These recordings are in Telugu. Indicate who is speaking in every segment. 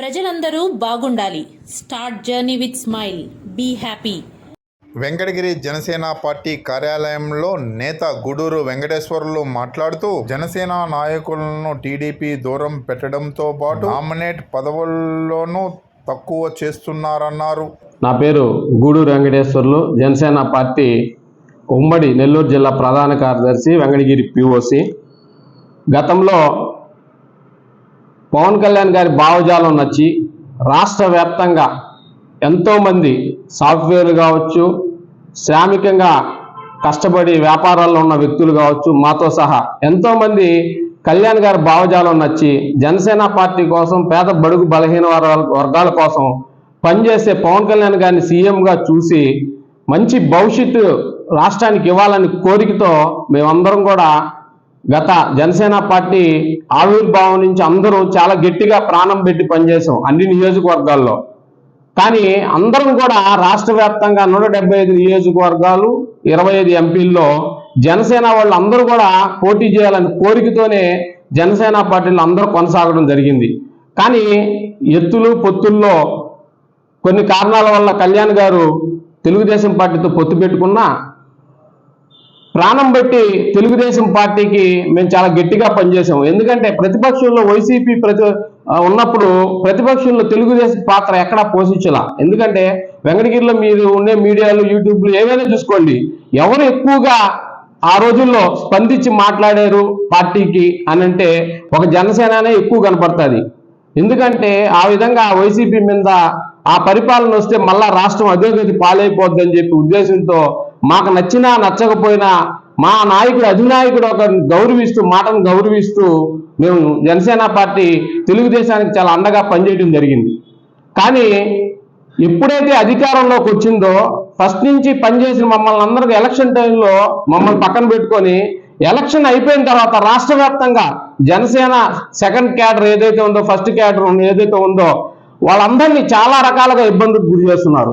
Speaker 1: ప్రజలందరూ బాగుండాలి. Start journey with smile. Be happy.
Speaker 2: Venkatagiri Janasena party కార్యాలయంలో నేత గూడూరు వెంకటేశ్వర్లు మాట్లాడుతూ జనసేన నాయకులను టీడీపీ దూరం పెట్టడంతో పాటు నామినేట్ పదవుల్లోనూ తక్కువ చేస్తున్నారన్నారు.
Speaker 3: నా పేరు గూడూరు వెంకటేశ్వర్లు. జనసేన పార్టీ ఉమ్మడి నెల్లూరు జిల్లా ప్రధాన కార్యదర్శి వెంకటగిరి పిఓసి గతంలో పవన్ కళ్యాణ్ గారి భావజాలం నచ్చి రాష్ట్ర వ్యాప్తంగా ఎంతోమంది సాఫ్ట్వేర్ కావచ్చు శ్రామికంగా కష్టపడి వ్యాపారాల్లో ఉన్న వ్యక్తులు కావచ్చు మాతో సహా ఎంతోమంది కళ్యాణ్ గారి భావజాలం నచ్చి జనసేన పార్టీ కోసం పేద బడుగు బలహీన వర్గాల వర్గాల కోసం పనిచేసే పవన్ కళ్యాణ్ గారిని సీఎంగా చూసి మంచి భవిష్యత్తు రాష్ట్రానికి ఇవ్వాలని కోరికతో మేమందరం కూడా గత జనసేన పార్టీ ఆవిర్భావం నుంచి అందరూ చాలా గట్టిగా ప్రాణం పెట్టి పనిచేసాం అన్ని నియోజకవర్గాల్లో. కానీ అందరం కూడా రాష్ట్ర వ్యాప్తంగా నూట డెబ్బై ఐదు నియోజకవర్గాలు ఇరవై ఐదు ఎంపీల్లో జనసేన వాళ్ళు అందరూ కూడా పోటీ చేయాలని కోరికతోనే జనసేన పార్టీలో అందరూ కొనసాగడం జరిగింది. కానీ ఎత్తులు పొత్తుల్లో కొన్ని కారణాల వల్ల కళ్యాణ్ గారు తెలుగుదేశం పార్టీతో పొత్తు పెట్టుకున్నా ప్రాణం పెట్టి తెలుగుదేశం పార్టీకి మేము చాలా గట్టిగా పనిచేసాము ఎందుకంటే ప్రతిపక్షంలో వైసీపీ ప్రతి ఉన్నప్పుడు ప్రతిపక్షంలో తెలుగుదేశం పాత్ర ఎక్కడా పోషించలా. ఎందుకంటే వెంకటగిరిలో మీరు ఉండే మీడియాలు యూట్యూబ్లు ఏవైనా చూసుకోండి. ఎవరు ఎక్కువగా ఆ రోజుల్లో స్పందించి మాట్లాడారు పార్టీకి అని అంటే ఒక జనసేననే ఎక్కువ కనపడుతుంది. ఎందుకంటే ఆ విధంగా వైసీపీ మీద ఆ పరిపాలన వస్తే మళ్ళా రాష్ట్రం అధోగతి పాలైపోద్దని చెప్పి ఉద్దేశంతో మాకు నచ్చినా నచ్చకపోయినా మా నాయకుడు అధినాయకుడు ఒక గౌరవిస్తూ మాటను గౌరవిస్తూ మేము జనసేన పార్టీ తెలుగుదేశానికి చాలా అండగా పనిచేయడం జరిగింది. కానీ ఎప్పుడైతే అధికారంలోకి వచ్చిందో ఫస్ట్ నుంచి పనిచేసిన మమ్మల్ని అందరికీ ఎలక్షన్ టైంలో మమ్మల్ని పక్కన పెట్టుకొని ఎలక్షన్ అయిపోయిన తర్వాత రాష్ట్ర వ్యాప్తంగా జనసేన సెకండ్ క్యాడర్ ఏదైతే ఉందో ఫస్ట్ క్యాడర్ ఏదైతే ఉందో వాళ్ళందరినీ చాలా రకాలుగా ఇబ్బందులకు గురి చేస్తున్నారు.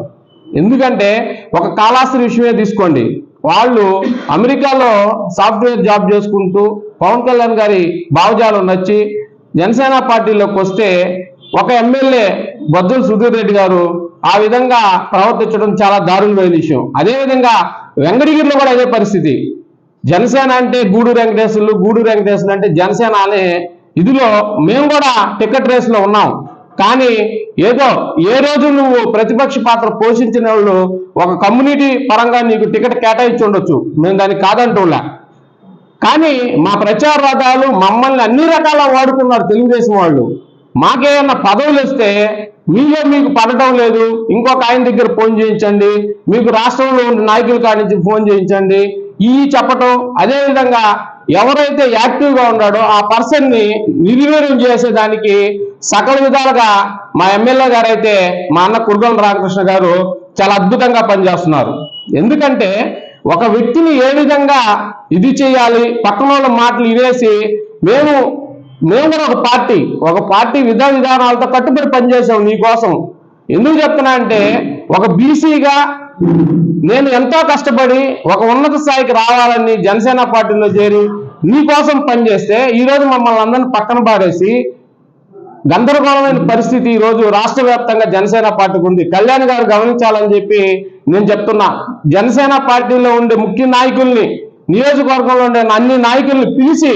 Speaker 3: ఎందుకంటే ఒక కాళాస్త్రి విషయమే తీసుకోండి. వాళ్ళు అమెరికాలో సాఫ్ట్వేర్ జాబ్ చేసుకుంటూ పవన్ కళ్యాణ్ గారి భావజాలం నచ్చి జనసేన పార్టీలోకి వస్తే ఒక ఎమ్మెల్యే బొజ్జల సుధీర్ రెడ్డి గారు ఆ విధంగా ప్రవర్తించడం చాలా దారుణమైన విషయం. అదేవిధంగా వెంకటగిరిలో కూడా అదే పరిస్థితి. జనసేన అంటే గూడూరు వెంకటేశ్వర్లు గూడూరు వెంకటేశ్వర్లు అంటే జనసేన అనే ఇదిలో మేము కూడా టికెట్ రేస్లో ఉన్నాం. కానీ ఏదో ఏ రోజు నువ్వు ప్రతిపక్ష పాత్ర పోషించిన వాళ్ళు ఒక కమ్యూనిటీ పరంగా నీకు టికెట్ కేటాయించి ఉండొచ్చు. మేము దానికి కాదంటూలా కానీ మా ప్రచార రథాలు మమ్మల్ని అన్ని రకాల వాడుకున్నారు తెలుగుదేశం వాళ్ళు. మాకేమన్నా పదవులు ఇస్తే మీలో మీకు పడటం లేదు. ఇంకొక ఆయన దగ్గర ఫోన్ చేయించండి. మీకు రాష్ట్రంలో ఉన్న నాయకుల కాడి నుంచి ఫోన్ చేయించండి. ఈ చెప్పటం అదేవిధంగా ఎవరైతే యాక్టివ్గా ఉన్నాడో ఆ పర్సన్ని నిర్వీర్యం చేసేదానికి సకల విధాలుగా మా ఎమ్మెల్యే గారు అయితే మా అన్న కురుగం రామకృష్ణ గారు చాలా అద్భుతంగా పనిచేస్తున్నారు. ఎందుకంటే ఒక వ్యక్తిని ఏ విధంగా ఇది చేయాలి పక్కన వాళ్ళ మాటలు ఇవేసి మేము మేము కూడా ఒక పార్టీ ఒక పార్టీ విధా విధానాలతో కట్టుబడి పనిచేసాం నీకోసం ఎందుకు చెప్తున్నా అంటే ఒక బీసీగా నేను ఎంతో కష్టపడి ఒక ఉన్నత స్థాయికి రావాలని జనసేన పార్టీలో చేరి నీకోసం పనిచేస్తే ఈరోజు మమ్మల్ని అందరిని పక్కన పాడేసి గందరగోళమైన పరిస్థితి ఈ రోజు రాష్ట్ర వ్యాప్తంగా జనసేన పార్టీకి ఉంది. కళ్యాణ్ గారు గమనించాలని చెప్పి నేను చెప్తున్నా. జనసేన పార్టీలో ఉండే ముఖ్య నాయకుల్ని నియోజకవర్గంలో ఉండే అన్ని నాయకుల్ని పిలిచి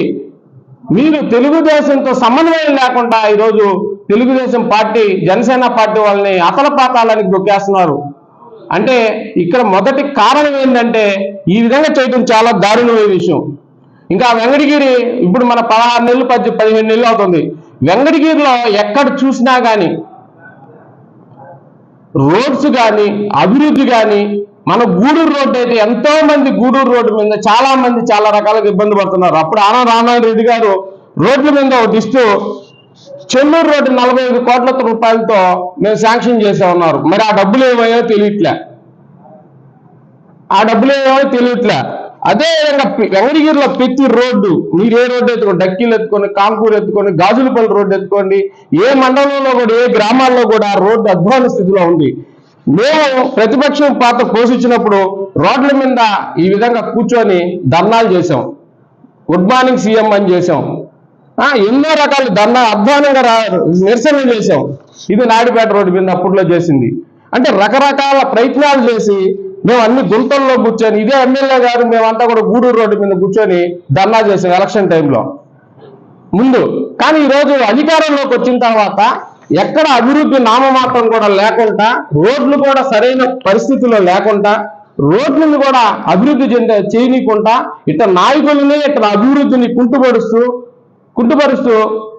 Speaker 3: మీరు తెలుగుదేశంతో సమన్వయం లేకుండా ఈరోజు తెలుగుదేశం పార్టీ జనసేన పార్టీ వాళ్ళని అతల దొక్కేస్తున్నారు. అంటే ఇక్కడ మొదటి కారణం ఏంటంటే ఈ విధంగా చేయడం చాలా దారుణమైన విషయం. ఇంకా వెంకటగిరి ఇప్పుడు మన పదహారు నెలలు పది పదిహేను నెలలు అవుతుంది. వెంకటగిరిలో ఎక్కడ చూసినా కానీ రోడ్స్ కానీ అభివృద్ధి కానీ మన గూడూరు రోడ్డు అయితే ఎంతో మంది గూడూరు రోడ్డు మీద చాలా మంది చాలా రకాలుగా ఇబ్బంది పడుతున్నారు. అప్పుడు ఆనంద రామారాయణ రెడ్డి గారు రోడ్ల మీద ఒక ఇస్తూ చెన్నూరు రోడ్డు నలభై ఐదు కోట్ల రూపాయలతో మేము శాంక్షన్ చేసే ఉన్నారు. మరి ఆ డబ్బులు ఏమయ్యో తెలియట్లే. ఆ డబ్బులు ఏమో తెలియట్లే. అదే విధంగా పి- ప్రతి రోడ్డు మీరు ఏ రోడ్డు ఎత్తుకోండి డక్కీలు ఎత్తుకొని కాంకూరు ఎత్తుకొని గాజులపల్లి రోడ్డు ఎత్తుకోండి ఏ మండలంలో కూడా ఏ గ్రామాల్లో కూడా ఆ రోడ్డు అధ్వాన స్థితిలో ఉంది. మేము ప్రతిపక్షం పాత్ర పోషించినప్పుడు రోడ్ల మీద ఈ విధంగా కూర్చొని ధర్నాలు చేసాం గుడ్ మార్నింగ్ సీఎం అని చేసాం ఎన్నో రకాల దండ అధ్వానంగా రా నిరసన చేశాం. ఇది నాయుడుపేట రోడ్డు మీద అప్పట్లో చేసింది. అంటే రకరకాల ప్రయత్నాలు చేసి మేము అన్ని గుంతల్లో కూర్చొని ఇదే ఎమ్మెల్యే గారు మేమంతా కూడా గూడూరు రోడ్డు మీద కూర్చొని ధర్నా చేసాం ఎలక్షన్ టైంలో. ముందు కానీ ఈరోజు అధికారంలోకి వచ్చిన తర్వాత ఎక్కడ అభివృద్ధి నామమాత్రం కూడా లేకుండా రోడ్లు కూడా సరైన పరిస్థితుల్లో లేకుండా రోడ్లను కూడా అభివృద్ధి చెంద చేయనీయకుండా ఇట్లా నాయకులనే ఇట్లా అభివృద్ధిని కుంటుపరుస్తూ కుంటుపరుస్తూ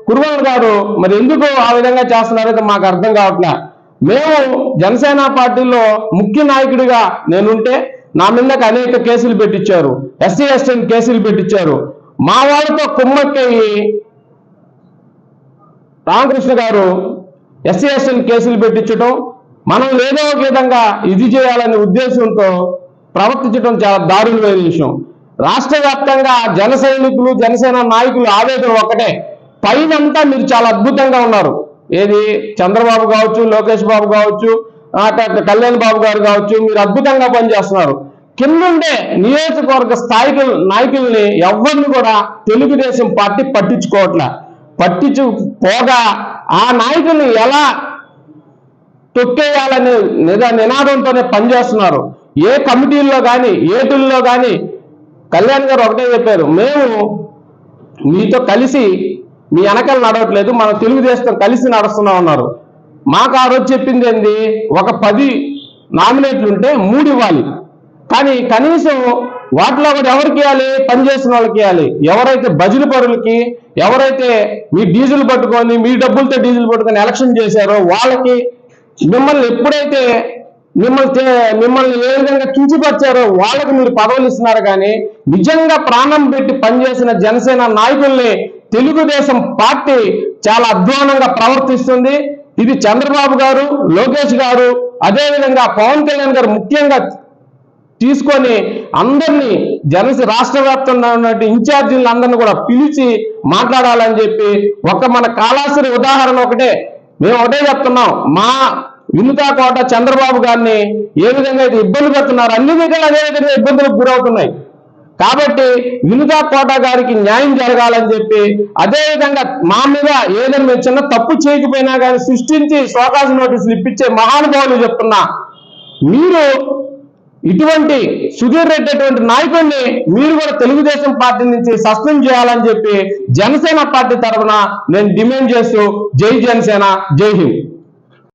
Speaker 3: కురువల్ గారు మరి ఎందుకు ఆ విధంగా చేస్తున్నారో మాకు అర్థం కావట్లే మేము జనసేన పార్టీలో ముఖ్య నాయకుడిగా నేనుంటే నా మీదకి అనేక కేసులు పెట్టించారు. ఎస్సీ ఎస్టీ కేసులు పెట్టించారు. మా వాళ్ళతో కుమ్మక్కయ్యి రామకృష్ణ గారు ఎస్సీ ఎస్టీని కేసులు పెట్టించడం మనం ఏదో ఒక విధంగా ఇది చేయాలనే ఉద్దేశంతో ప్రవర్తించడం చాలా దారుణమైన విషయం. రాష్ట్ర వ్యాప్తంగా జన సైనికులు జనసేన నాయకులు ఆవేదన ఒకటే పైనంతా మీరు చాలా అద్భుతంగా ఉన్నారు. ఏది చంద్రబాబు కావచ్చు లోకేష్ బాబు కావచ్చు కళ్యాణ్ బాబు గారు కావచ్చు మీరు అద్భుతంగా పనిచేస్తున్నారు. కిందుండే నియోజకవర్గ స్థాయికి నాయకుల్ని ఎవరిని కూడా తెలుగుదేశం పార్టీ పట్టించుకోవట్లే. పట్టించుకోగా ఆ నాయకుల్ని ఎలా తొక్కేయాలనే నిద నినాదంతోనే పనిచేస్తున్నారు. ఏ కమిటీల్లో కానీ ఏటుల్లో కానీ కళ్యాణ్ గారు ఒకటే చెప్పారు. మేము మీతో కలిసి మీ వెనకాల నడవట్లేదు మనం తెలుగుదేశం కలిసి నడుస్తున్నాం అన్నారు. మాకు ఆ రోజు చెప్పింది ఏంది? ఒక పది నామినేట్లు ఉంటే మూడు ఇవ్వాలి. కానీ కనీసం వాటిలో ఒకటి ఎవరికి ఇవ్వాలి? పనిచేసిన వాళ్ళకి ఇవ్వాలి. ఎవరైతే బజులు పరులకి ఎవరైతే మీ డీజిల్ పట్టుకొని మీ డబ్బులతో డీజిల్ పట్టుకొని ఎలక్షన్ చేశారో వాళ్ళకి మిమ్మల్ని ఎప్పుడైతే మిమ్మల్ని మిమ్మల్ని ఏ విధంగా కించిపరిచారో వాళ్ళకి మీరు పదవులు ఇస్తున్నారు కానీ నిజంగా ప్రాణం పెట్టి పనిచేసిన జనసేన నాయకుల్ని తెలుగుదేశం పార్టీ చాలా అధ్వానంగా ప్రవర్తిస్తుంది. ఇది చంద్రబాబు గారు లోకేష్ గారు అదేవిధంగా పవన్ కళ్యాణ్ గారు ముఖ్యంగా తీసుకొని అందరినీ జనసి రాష్ట్ర వ్యాప్తంగా ఉన్నటువంటి ఇన్ఛార్జీలను అందరిని కూడా పిలిచి మాట్లాడాలని చెప్పి ఒక మన కాళాశ్రీ ఉదాహరణ ఒకటే. మేము ఒకటే చెప్తున్నాం. మా వినుతా కోట చంద్రబాబు గారిని ఏ విధంగా అయితే ఇబ్బంది పెడుతున్నారు అన్ని విధంగా అదే విధంగా ఇబ్బందులకు గురవుతున్నాయి. కాబట్టి వినుతా కోట గారికి న్యాయం జరగాలని చెప్పి అదేవిధంగా మా మీద ఏదైనా మేము చిన్న తప్పు చేయకపోయినా కానీ సృష్టించి శోకాస నోటీసులు ఇప్పించే మహానుభావులు చెప్తున్నా. మీరు ఇటువంటి సుధీర్ రెడ్డి అటువంటి నాయకుడిని మీరు కూడా తెలుగుదేశం పార్టీ నుంచి సస్పెండ్ చేయాలని చెప్పి జనసేన పార్టీ తరఫున నేను డిమాండ్ చేస్తూ జై జనసేన జై హింద్.